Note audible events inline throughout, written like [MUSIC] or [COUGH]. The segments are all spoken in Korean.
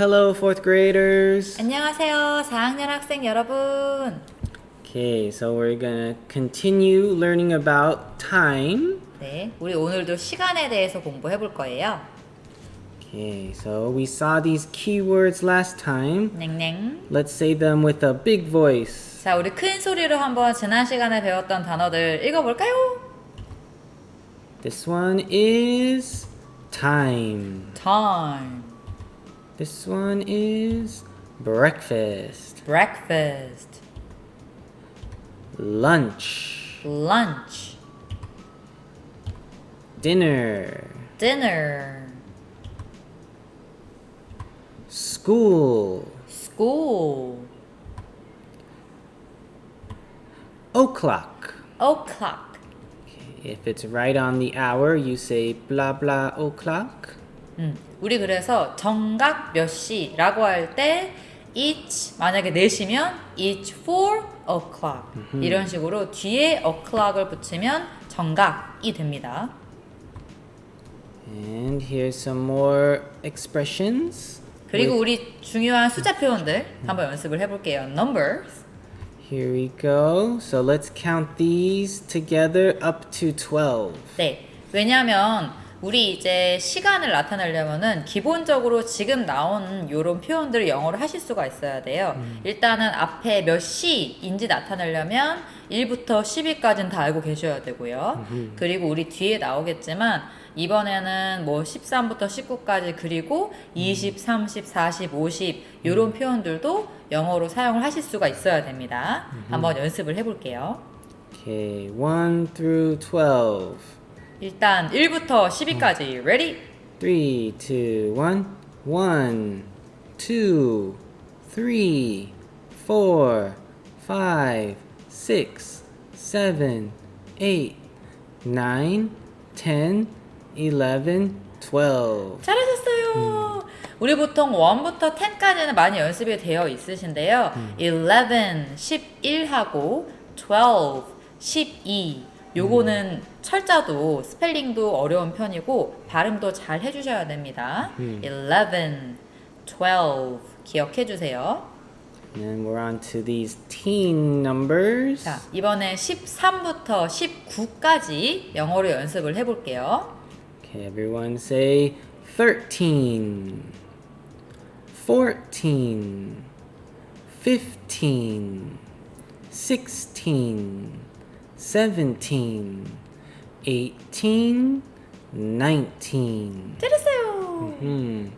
Hello, fourth graders. 안녕하세요, 4학년 학생 여러분. Okay, so we're gonna continue learning about time. 네, 우리 오늘도 시간에 대해서 공부해 볼 거예요. Okay, so we saw these keywords last time. 냉냉. Let's say them with a big voice. 자, 우리 큰 소리로 한번 지난 시간에 배웠던 단어들 읽어볼까요? This one is time. Time, This one is breakfast. breakfast, Lunch. lunch, Dinner. dinner, School. school, O'clock. o'clock. If it's right on the hour, you say blah blah o'clock. 음, 우리 그래서 정각 몇 시라고 할 때 each 만약에 4시면 each four o'clock 이런 식으로 뒤에 o'clock을 붙이면 정각이 됩니다. And here's some more expressions. 그리고 우리 중요한 숫자 표현들 한번 연습을 해볼게요. numbers. Here we go. So let's count these together up to 12. 네. 왜냐하면 우리 이제 시간을 나타내려면은 기본적으로 지금 나온 요런 표현들을 영어로 하실 수가 있어야 돼요. 일단은 앞에 몇 시인지 나타내려면 1부터 10위까지는 다 알고 계셔야 되고요. 그리고 우리 뒤에 나오겠지만 이번에는 뭐 13부터 19까지 그리고 20, 30, 40, 50 요런 표현들도 영어로 사용을 하실 수가 있어야 됩니다. 한번 연습을 해볼게요. Okay, 1 through 12. 일단 1부터 10위까지 ready? 3, 2, 1. 1, 2, 3, 4, 5, 6, 7, 8, 9, 10, 11, 12. 잘하셨어요. 우리 보통 1부터 10까지는 많이 연습이 되어 있으신데요. 11, 11하고 12, 12 요거는 철자도 스펠링도 어려운 편이고 발음도 잘 해주셔야 됩니다. 11, 12 기억해 주세요. And we're on to these teen numbers. 자, 이번에 13부터 19까지 영어로 연습을 해볼게요. Okay, everyone say 13, 14, 15, 16, 17, 18, 19. 잘했어요. Hmm.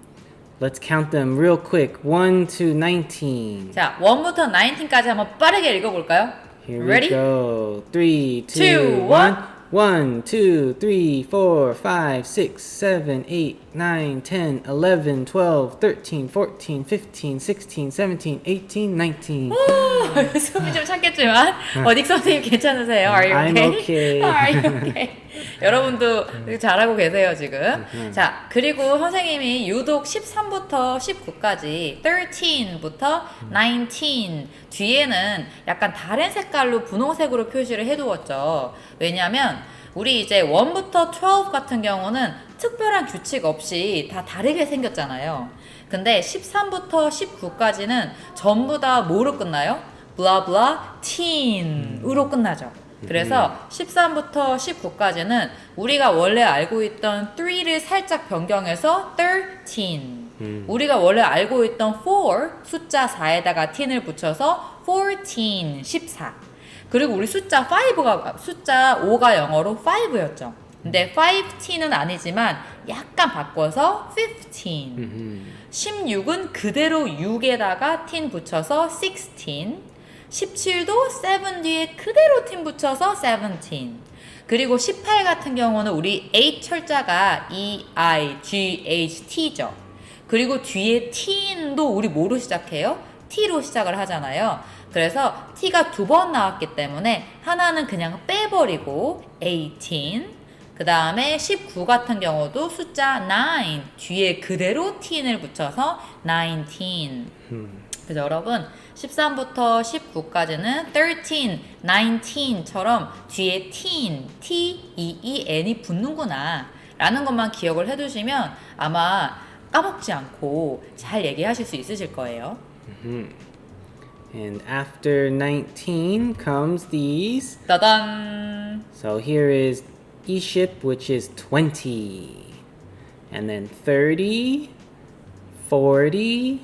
Let's count them real quick 1 to 19. 자, 1부터 19까지 한번 빠르게 읽어볼까요? Here Ready? we go. Three, two, Two, One. one. One, two, three, four, five, six, seven, eight, nine, ten, eleven, twelve, thirteen, fourteen, fifteen, sixteen, seventeen, eighteen, nineteen. 숨이 좀 참겠지만 어딕 선생님 괜찮으세요? Are you I'm okay? okay. Are you okay? [LAUGHS] 여러분도 잘하고 계세요 지금. 자 그리고 선생님이 유독 13부터 19까지 13부터 19 뒤에는 약간 다른 색깔로 분홍색으로 표시를 해두었죠. 왜냐하면 우리 이제 1부터 12 같은 경우는 특별한 규칙 없이 다 다르게 생겼잖아요. 근데 13부터 19까지는 전부 다 뭐로 끝나요? 블라블라 teen으로 끝나죠. 그래서 13부터 19까지는 우리가 원래 알고 있던 3를 살짝 변경해서 13. 우리가 원래 알고 있던 4 숫자 4에다가 teen을 붙여서 14, 14. 그리고 우리 숫자 5가 숫자 5가 영어로 5였죠. 근데 15는 아니지만 약간 바꿔서 15. 16은 그대로 6에다가 tin 붙여서 16. 17도 7 뒤에 그대로 tin 붙여서 17. 그리고 18 같은 경우는 우리 H 철자가 E, I, G, H, T죠. 그리고 뒤에 teen도 우리 뭐로 시작해요? T로 시작을 하잖아요. 그래서 T가 두 번 나왔기 때문에 하나는 그냥 빼버리고 18. 그 다음에 19 같은 경우도 숫자 9 뒤에 그대로 teen을 붙여서 19. 그래서 여러분 13부터 19까지는 13, 19처럼 뒤에 teen, T, E, E, N이 붙는구나 라는 것만 기억을 해두시면 아마 까먹지 않고 잘 얘기하실 수 있으실 거예요. And after 19 comes these. 따단. So here is Iship, which is 20. And then 30, 40,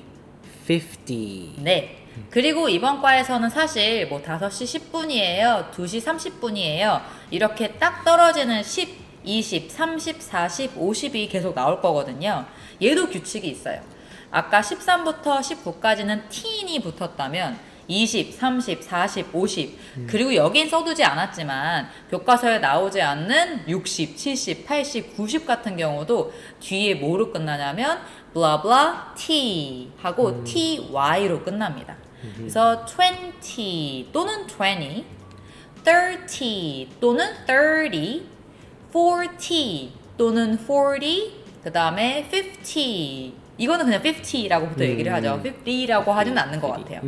50. 네. 그리고 이번 과에서는 사실 뭐 5시 10분이에요. 2시 30분이에요. 이렇게 딱 떨어지는 10, 20, 30, 40, 50이 계속 나올 거거든요. 얘도 규칙이 있어요. 아까 13부터 19까지는 teen이 붙었다면 20, 30, 40, 50 그리고 여긴 써두지 않았지만 교과서에 나오지 않는 60, 70, 80, 90 같은 경우도 뒤에 뭐로 끝나냐면 blah t 하고 ty로 끝납니다. 그래서 20 또는 20, 30 또는 30, 40 또는 40, 그 다음에 50. 이거는 그냥 50라고 부터 얘기를 하죠. 50라고 하지는 않는 것 같아요.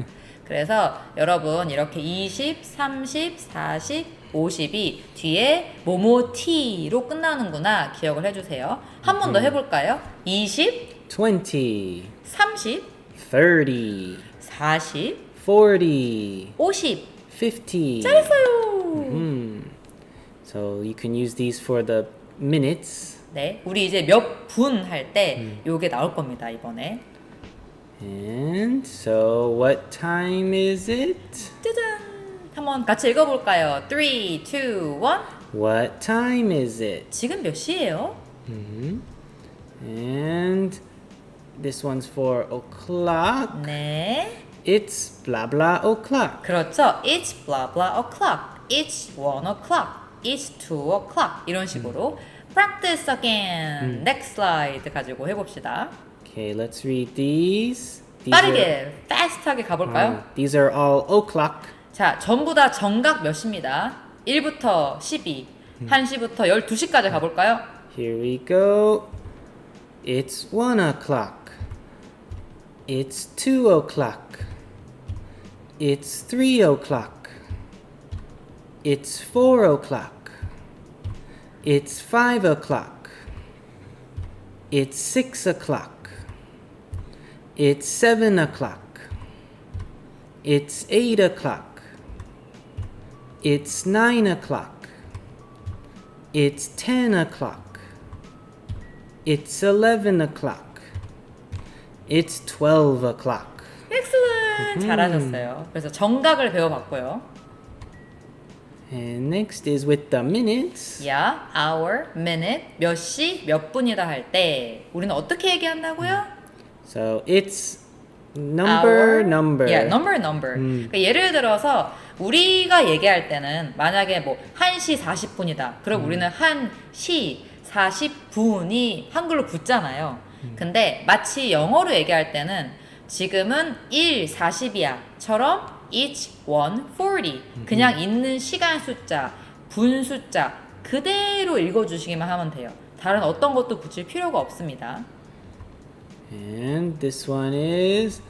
그래서 여러분 이렇게 20, 30, 40, 50이 뒤에 t로 끝나는구나 기억을 해주세요. 한 번 더 해볼까요? 20, 20, 30, 30, 40, 40, 50. 50. 잘했어요. Hmm. So you can use these for the minutes. 네, 우리 이제 몇 분 할 때 요게 나올 겁니다 이번에. And so what time is it? 짜잔. 한번 같이 읽어볼까요? 3, 2, 1. What time is it? 지금 몇 시예요? And this one's for o'clock. 네. It's blah blah o'clock. 그렇죠. It's blah blah o'clock. It's one o'clock. It's two o'clock. 이런 식으로 practice again. Next slide 가지고 해봅시다. Okay, let's read these. These 빠르게, fast하게 Are, 가볼까요? uh, these are all o'clock. 자, 전부 다 정각 몇 시입니다. 1부터 12, 1시부터 12시까지 가볼까요? Here we go. It's one o'clock. It's two o'clock. It's three o'clock. It's four o'clock. It's five o'clock. It's six o'clock. It's seven o'clock. It's eight o'clock. It's nine o'clock. It's 10 o'clock. It's 11 o'clock. It's 12 o'clock. 엑셀런! 잘하셨어요. 그래서 정각을 배워봤고요. And next is with the minutes. 야, hour, minute, 몇 시, 몇 분이다 할 때 우리는 어떻게 얘기한다고요? So it's number, hour. number. Yeah, number, number. 그러니까 예를 들어서 우리가 얘기할 때는 만약에 뭐 1시 40분이다. 그럼 우리는 1시 40분이 한글로 붙잖아요. 근데 마치 영어로 얘기할 때는 지금은 1 40이야처럼 each one 40. 그냥 있는 시간 숫자, 분 숫자 그대로 읽어 주시기만 하면 돼요. 다른 어떤 것도 붙일 필요가 없습니다. And this one is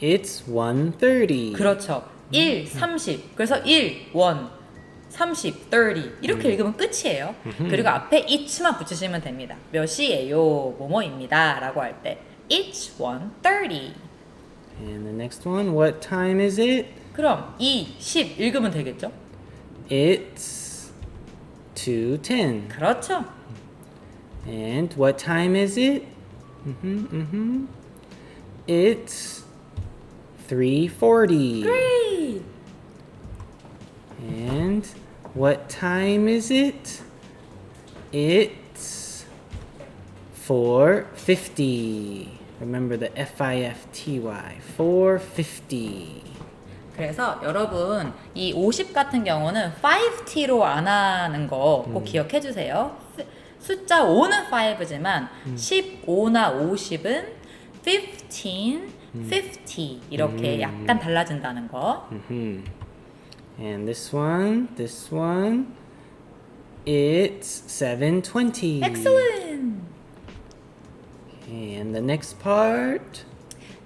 it's 1:30. 그렇죠. 1, 30. 그래서 1, 1, 30, 30 이렇게 읽으면 끝이에요. 그리고 앞에 it만 붙이시면 됩니다. 몇 시예요? 뭐뭐입니다. 라고 할 때 it's 1:30. And the next one, what time is it? 그럼 2, 10 읽으면 되겠죠? It's 2:10. 그렇죠. And what time is it? Mhm, mhm. It's 3:40. Great. And what time is it? It's 4:50. Remember the F I F T Y. 4:50. 그래서 여러분 이 50 같은 경우는 5t로 안 하는 거 꼭 기억해 주세요. 숫자 5는 5지만 15나 50은 15, 50 이렇게 약간 달라진다는 거. Mhm. And this one, this one, it's 7:20. Excellent. And the next part.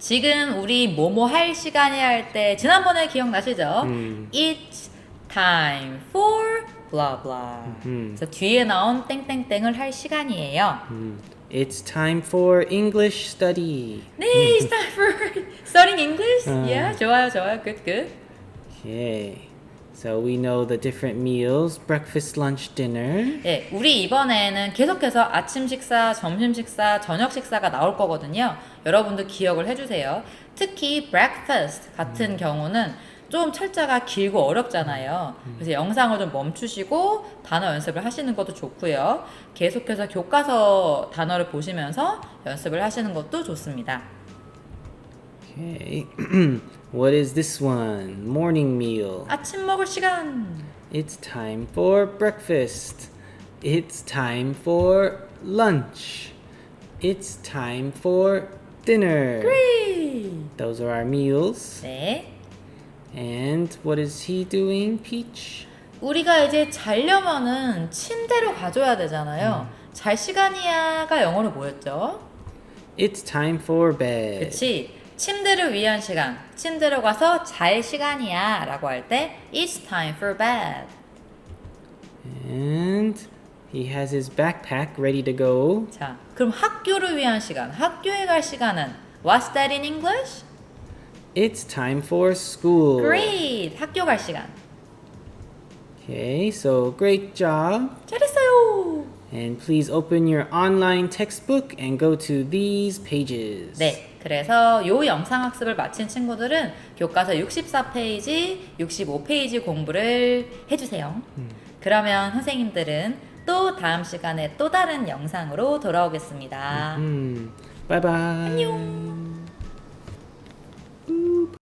지금 우리 뭐뭐 할 시간이 할 때 지난번에 기억나시죠? 음. It's time for blah blah. 음. 그래서 뒤에 나온 땡땡땡을 할 시간이에요. Mm. It's time for English study. 네, it's time for studying English. 음. Yeah, 좋아요, 좋아요. Good, good. Okay. So we know the different meals breakfast, lunch, dinner. 네, 우리 이번에는 계속해서 아침 식사, 점심 식사, 저녁 식사가 나올 거거든요. 여러분도 기억을 해주세요. 특히 breakfast 같은 경우는 좀 철자가 길고 어렵잖아요. 그래서 영상을 좀 멈추시고 단어 연습을 하시는 것도 좋고요. 계속해서 교과서 단어를 보시면서 연습을 하시는 것도 좋습니다. Okay. what is this one? Morning meal. 아침 먹을 시간. It's time for breakfast. It's time for lunch. It's time for dinner. Great. Those are our meals. 네. And what is he doing, Peach? 우리가 이제 자려면은 침대로 가줘야 되잖아요. 잘 시간이야가 영어로 뭐였죠? It's time for bed. 그치? 침대를 위한 시간. 침대로 가서 잘 시간이야 라고 할 때 It's time for bed. And he has his backpack ready to go. 자, 그럼 학교를 위한 시간. 학교에 갈 시간은 What's that in English? It's time for school. Great! 학교 갈 시간. Okay, so great job. 잘했어요! And please open your online textbook and go to these pages. 네, 그래서 요 영상 학습을 마친 친구들은 교과서 64페이지, 65페이지 공부를 해주세요. 그러면 선생님들은 또 다음 시간에 또 다른 영상으로 돌아오겠습니다. Hmm. Bye bye. 안녕.